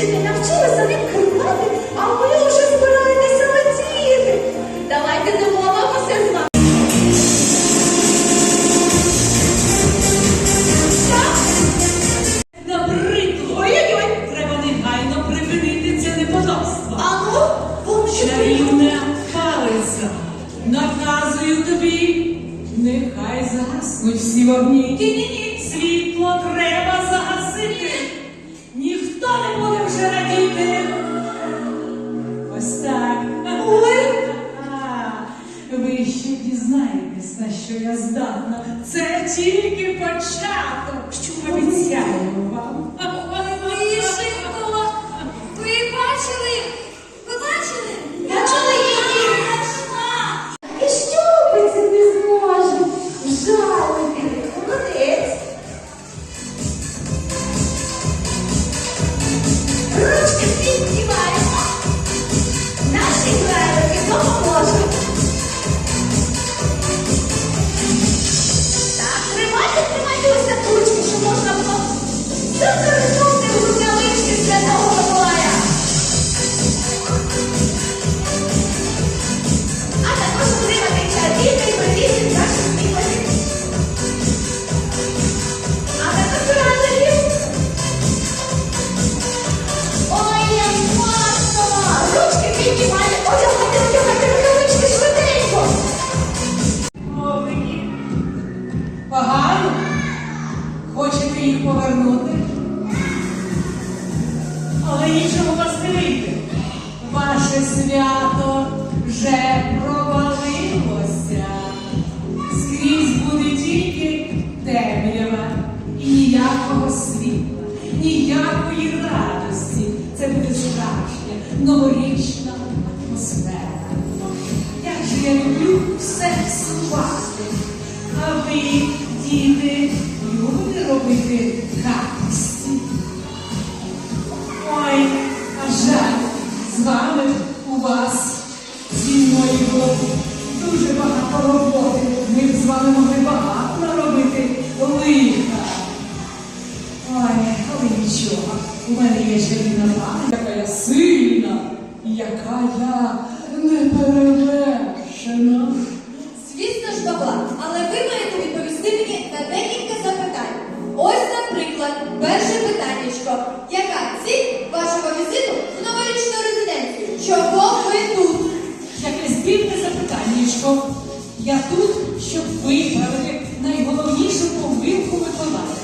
ще не навчилися ним керувати, а ви вже збираєтеся летіти. Давайте домовимося з вами. Набридло. Ой-ой-ой. Треба негайно припинити це неподобство. Ану, Чарівна палиця. Наказую тобі. Нехай загаснуть всі вогні. Ні-ні-ні. Світло треба Ви ще дізнаєтесь, на що я здатна. Це тільки початок. Що обіцяю вам. Хочете їх повернути? Але нічого вас вийде. Ваше свято вже провалилося. Скрізь буде тільки темрява і ніякого світла, ніякої радості. Це буде справжня новорічна атмосфера. Як же я люблю все псувати. А ви, діти, любите робити гадості? Ой, а жаль, з вами у вас зі мною було дуже багато роботи. Ми б з вами могли багато наробити лиха. Ой, але нічого. У мене є чарівна пам'ять, яка я сильна, яка я запитаннячко. Я тут, щоб виправити найголовнішу помилку Миколая.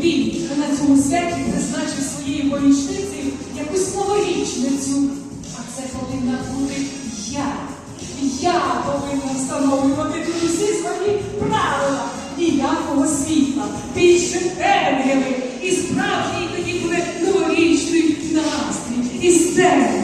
Він на цьому святі призначив своєю помічницею якусь новорічницю. А це повинна бути я. Я повинна встановлювати тут усі свої правила. Ніякого світла, більше темряви. І справжній тоді буде новорічний настрій із темрявою.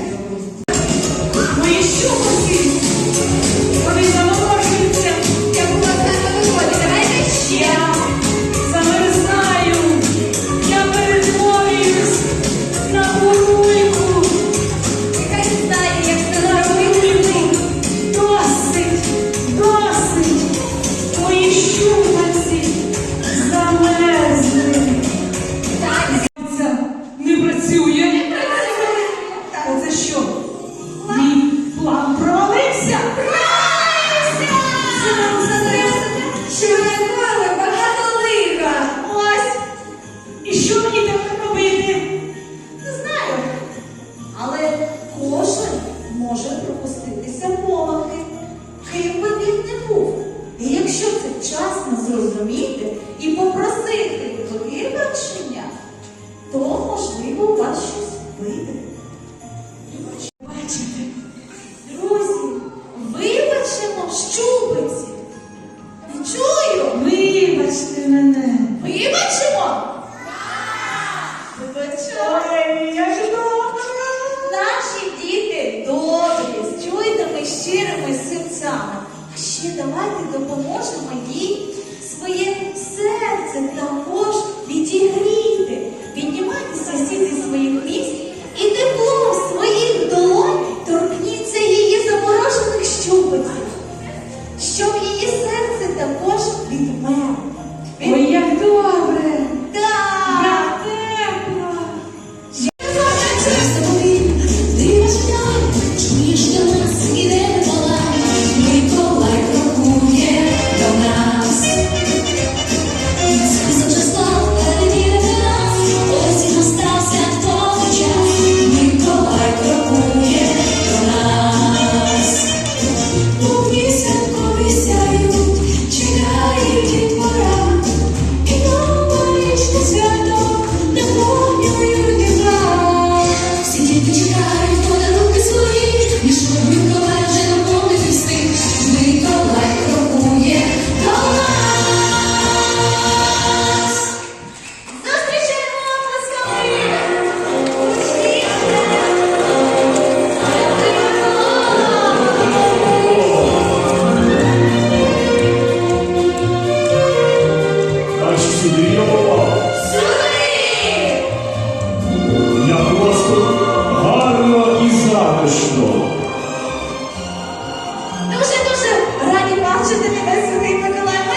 Дуже-дуже раді бачити тебе, Святий Миколай. Ми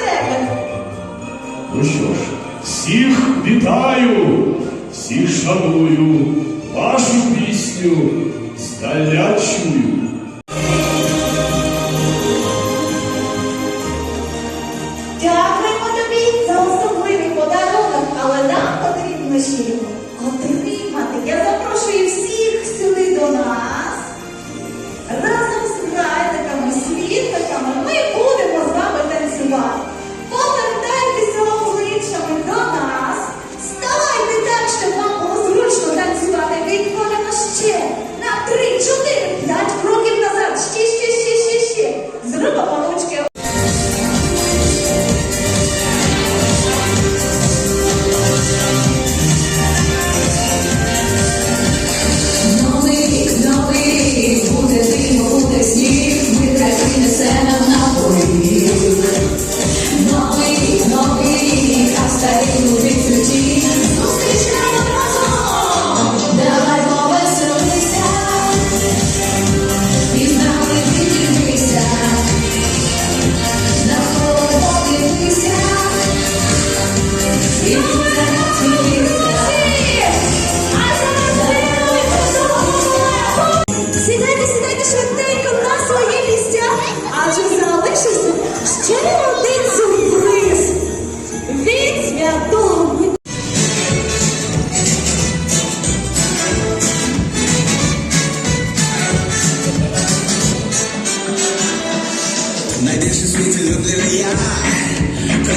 тебе. Ну що ж, всіх вітаю, всіх шаную, вашу пісню здалячую. consegue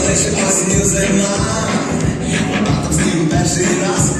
лише осінню зима, а там з перший раз.